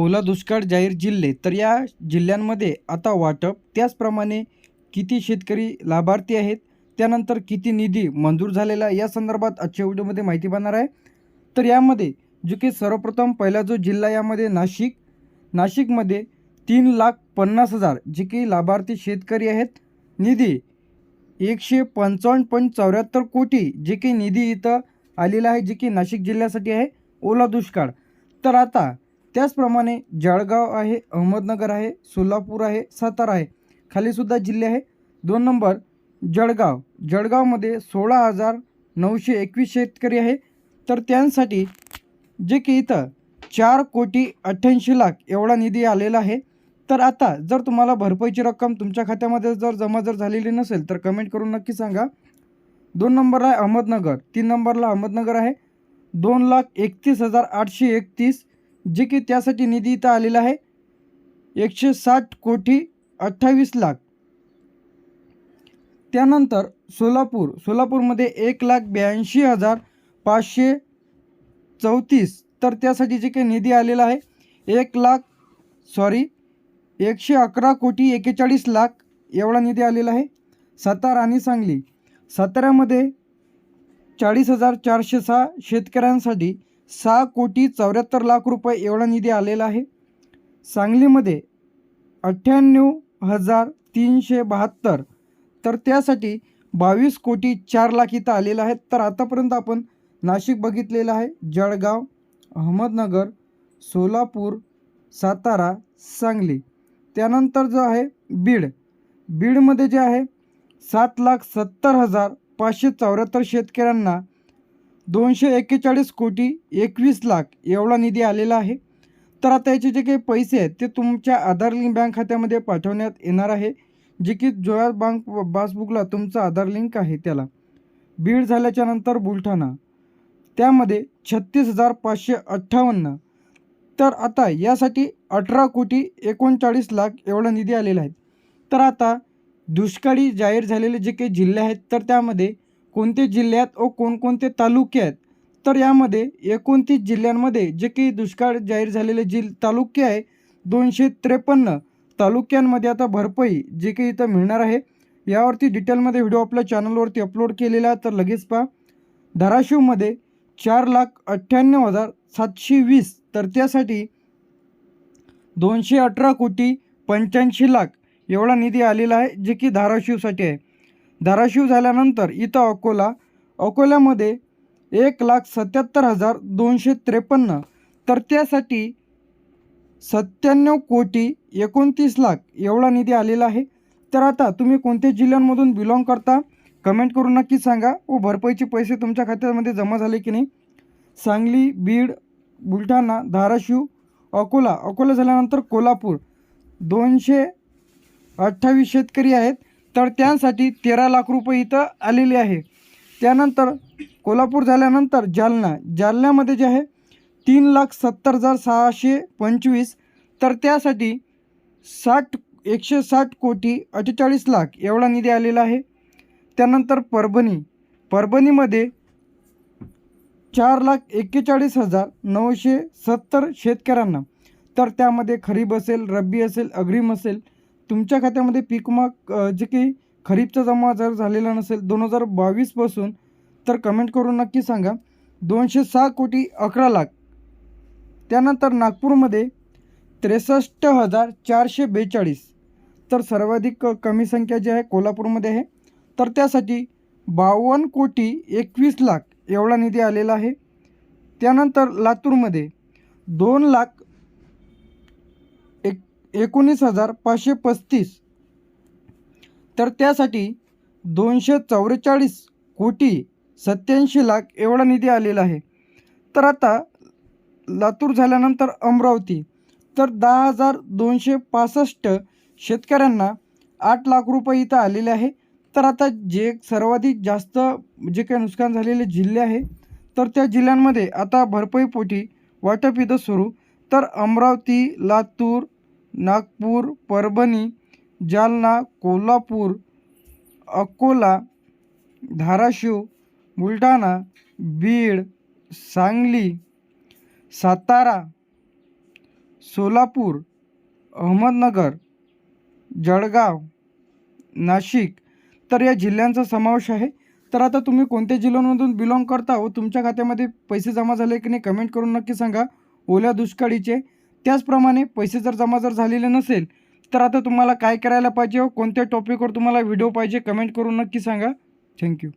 ओला दुष्काळ जाहीर जिल्हे तर या जिल्ह्यांमध्ये आता वाटप. त्याचप्रमाणे किती शेतकरी लाभार्थी आहेत त्यानंतर किती निधी मंजूर झालेला या संदर्भात आजच्या व्हिडिओमध्ये माहिती पाहणार आहे. तर यामध्ये जो की सर्वप्रथम पहिला जो जिल्हा यामध्ये नाशिक. नाशिकमध्ये तीन लाख पन्नास हजार जे की लाभार्थी शेतकरी आहेत. निधी एकशे पंचावन्न पॉईंट चौऱ्याहत्तर कोटी जे की निधी इथं आलेला आहे जे की नाशिक जिल्ह्यासाठी आहे. ओला दुष्काळ. तर आता त्याचप्रमाणे जळगाव आहे अहमदनगर आहे सोलापूर आहे सातारा आहे. खालीसुद्धा जिल्हे आहे. दोन नंबर जळगाव. जळगावमध्ये सोळा हजार नऊशे एकवीस शेतकरी आहे. तर त्यांसाठी जे की इथं चार कोटी अठ्ठ्याऐंशी लाख एवढा निधी आलेला आहे. तर आता जर तुम्हाला भरपाईची रक्कम तुमच्या खात्यामध्ये जर जमा जर झालेली नसेल तर कमेंट करून नक्की सांगा. दोन नंबरला आहे अहमदनगर तीन नंबरला अहमदनगर आहे. दोन लाख एकतीस हजार आठशे एकतीस जे की त्यासाठी निधी इथं आलेला आहे. एकशे साठ कोटी अठ्ठावीस लाख. त्यानंतर सोलापूर सोलापूरमध्ये एक लाख ब्याऐंशी हजार पाचशे चौतीस तर त्यासाठी जे काही निधी आलेला आहे एक लाख सॉरी एकशे अकरा कोटी एकेचाळीस लाख एवढा निधी आलेला आहे. सातारा आणि सांगली. साताऱ्यामध्ये चाळीस हजार चारशे सहा शेतकऱ्यांसाठी सहा कोटी चौऱ्याहत्तर लाख रुपये एवढा निधी आलेला आहे. सांगलीमध्ये अठ्ठ्याण्णव हजार तीनशे बहात्तर तर त्यासाठी बावीस कोटी चार लाख इथं आलेलं आहे तर आतापर्यंत आपण नाशिक बघितलेलं आहे. जळगाव अहमदनगर सोलापूर सातारा सांगली. त्यानंतर जो आहे बीड. बीडमध्ये जे आहे सात लाख सत्तर हजार पाचशे चौऱ्याहत्तर शेतकऱ्यांना दोनशे एक्केचाळीस कोटी एकवीस लाख एवढा निधी आलेला आहे. तर आता याचे जे काही पैसे आहेत ते तुमच्या आधार लिंक बँक खात्यामध्ये पाठवण्यात येणार आहे जे की जोया बँक पासबुकला तुमचं आधार लिंक आहे त्याला. बीड झाल्याच्यानंतर बुलढाणा. त्यामध्ये छत्तीस हजार पाचशे अठ्ठावन्न. तर आता यासाठी अठरा कोटी एकोणचाळीस लाख एवढा निधी आलेला आहे. तर आता दुष्काळी जाहीर झालेले जे काही जिल्हे आहेत तर त्यामध्ये कोणते जिल्ह्यात व कोणकोणते तालुके आहेत? तर यामध्ये एकोणतीस जिल्ह्यांमध्ये जे काही दुष्काळ जाहीर झालेले जिल तालुके आहे दोनशे त्रेपन्न तालुक्यांमध्ये आता भरपाई जे काही इथं मिळणार आहे. यावरती डिटेलमध्ये व्हिडिओ आपल्या चॅनलवरती अपलोड केलेला आहे तर लगेच पहा. धाराशिवमध्ये चार लाख अठ्ठ्याण्णव हजार सातशे वीस तर त्यासाठी दोनशे अठरा कोटी पंच्याऐंशी लाख एवढा निधी आलेला आहे जे की धाराशिवसाठी आहे. धाराशिव झाल्यानंतर इथं अकोला अकोल्यामध्ये एक लाख सत्याहत्तर हजार दोनशे त्रेपन्न तर त्यासाठी सत्त्याण्णव कोटी एकोणतीस लाख एवढा निधी आलेला आहे. तर आता तुम्ही कोणत्या जिल्ह्यांमधून बिलॉंग करता? कमेंट करून नक्की सांगा. व भरपाईचे पैसे तुमच्या खात्यामध्ये जमा झाले की नाही? सांगली बीड बुलढाणा धाराशिव अकोला. अकोला झाल्यानंतर कोल्हापूर. दोनशे अठ्ठावीस शेतकरी आहेत. तर त्यांसाठी तेरा लाख रुपये इथं आलेले आहे. त्यानंतर कोल्हापूर झाल्यानंतर जालना. जालन्यामध्ये जे आहे तीन लाख सत्तर हजार सहाशे पंचवीस. तर त्यासाठी साठ एकशे साठ कोटी अठ्ठेचाळीस लाख एवढा निधी आलेला आहे. त्यानंतर परभणी. परभणीमध्ये चार लाख एक्केचाळीस हजार नऊशे सत्तर शेतकऱ्यांना. तर त्यामध्ये खरीप असेल रब्बी असेल अग्रिम असेल तुमच्या खात्यामध्ये पीक विमा जे काही खरीपचा जमा जर झालेला नसेल दोन हजार बावीसपासून तर कमेंट करून नक्की सांगा. दोनशे सहा कोटी अकरा लाख. त्यानंतर नागपूरमध्ये त्रेसष्ट हजार चारशे बेचाळीस. तर सर्वाधिक कमी संख्या जी आहे कोल्हापूरमध्ये आहे. तर त्यासाठी बावन्न कोटी एकवीस लाख एवढा निधी आलेला आहे. त्यानंतर लातूरमध्ये दोन लाख एकोणीस हजार पाचशे पस्तीस. तर त्यासाठी दोनशे चौवेचाळीस कोटी सत्याऐंशी लाख एवढा निधी आलेला आहे. तर आता लातूर झाल्यानंतर अमरावती. तर दहा हजार दोनशे पासष्ट शेतकऱ्यांना आठ लाख रुपये इथं आलेले आहे. तर आता जे सर्वाधिक जास्त जे काही नुकसान झालेले जिल्हे आहे तर त्या जिल्ह्यांमध्ये आता भरपाईपोटी वाटप इथं सुरू. तर अमरावती लातूर नागपूर परभणी जालना कोल्हापूर अकोला धाराशिव बुलढाणा बीड सांगली सातारा सोलापूर अहमदनगर जळगाव नाशिक. तर या जिल्ह्यांचा समावेश आहे. तर आता तुम्ही कोणत्या जिल्ह्यांमधून बिलॉंग करता व तुमच्या खात्यामध्ये पैसे जमा झाले की नाही? कमेंट करून नक्की सांगा. ओल्या दुष्काळीचे त्याचप्रमाणे पैसे जर जमा जर झालेले नसेल तर आता तुम्हाला काय करायला पाहिजे हो? कोणत्या टॉपिकवर तुम्हाला व्हिडिओ पाहिजे कमेंट करून नक्की सांगा. थँक्यू